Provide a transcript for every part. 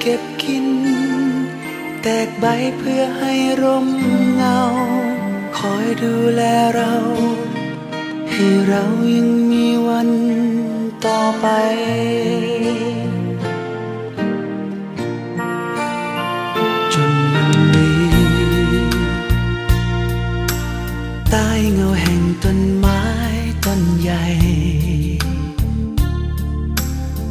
เก็บกิน แตกใบเพื่อให้ร่มเงา คอยดูแลเรา ให้เรายังมีวันต่อไปจนวันนี้ใต้เงาแห่ง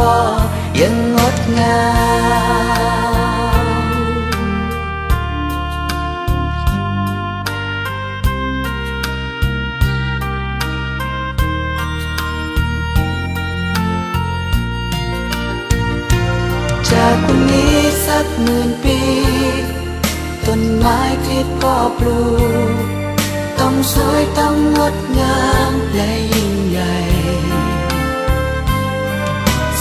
ของพ่อยังงดงามจากวันนี้สักหมื่นปี ต้นไม้ที่พ่อปลูก ต้องสวยต้องงดงามและยิ่งใหญ่